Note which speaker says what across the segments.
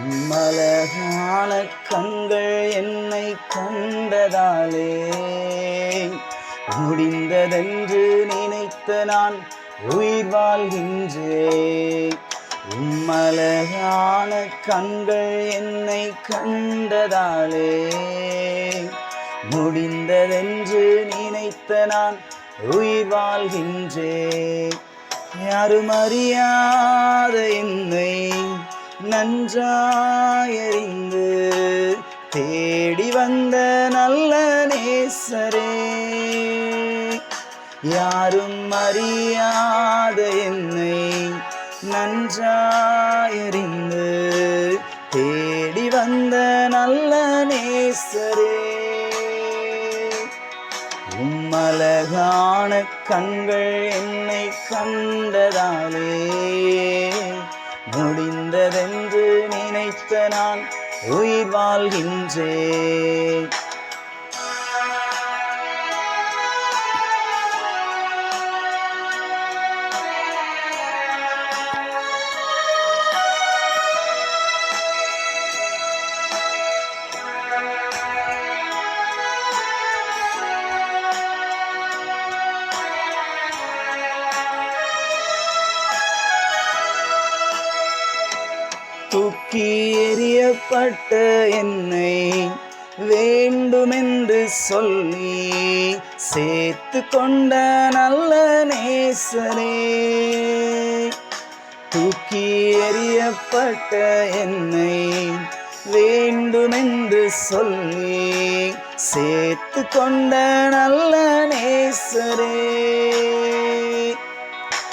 Speaker 1: மலகான கண்கள் என்னை கண்டதாலே முடிந்ததென்று நினைத்த நான் உயிர் வாழ்கின்றேன். உம்மலகான கண்கள் என்னை கண்டதாலே முடிந்ததென்று நினைத்த நான் உயிர் வாழ்கின்றேன். யாரும் அறியாத என்னை நன்றாயறிந்து தேடி வந்த நல்ல நேசரே. யாரும் அறியாத என்னை நன்றாயறிந்து தேடி வந்த நல்ல நேசரே. உம்மலகான கண்கள் என்னை கண்டதாலே முடிந்ததென்று நினைத்த நான் உயிர் வாழ்கின்றேன். தூக்கி எறியப்பட்ட என்னை வேண்டுமென்று சொல்லி சேர்த்து கொண்ட நல்ல நேசரே தூக்கி எறியப்பட்ட என்னை வேண்டுமென்று சொல்லி சேர்த்து கொண்ட நல்ல நேசரே.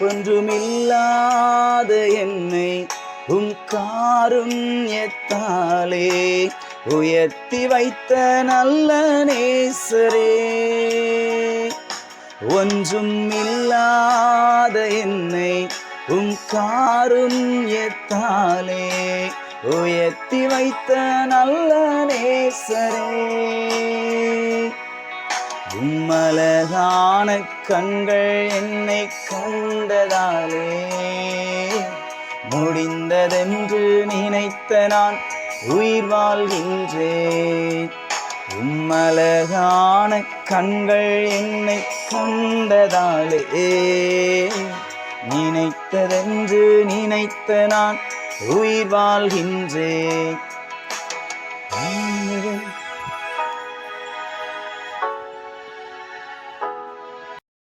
Speaker 1: ஒன்றுமில்லாத என்னை உம் காருண்யத்தாலே உயர்த்தி வைத்த நல்ல நேசரே. ஒன்றும் இல்லாத என்னை உம் காருண்யத்தாலே உயர்த்தி வைத்த நல்ல நேசரே. உம்மலகான கண்கள் என்னை கண்டதாலே முடிந்ததென்று நினைத்த நான் உயிர் வாழ்கின்றேன். உம்மலகான கண்கள் என்னை கண்டதாலே நினைத்ததென்று நினைத்த நான் உயிர் வாழ்கின்றேன்.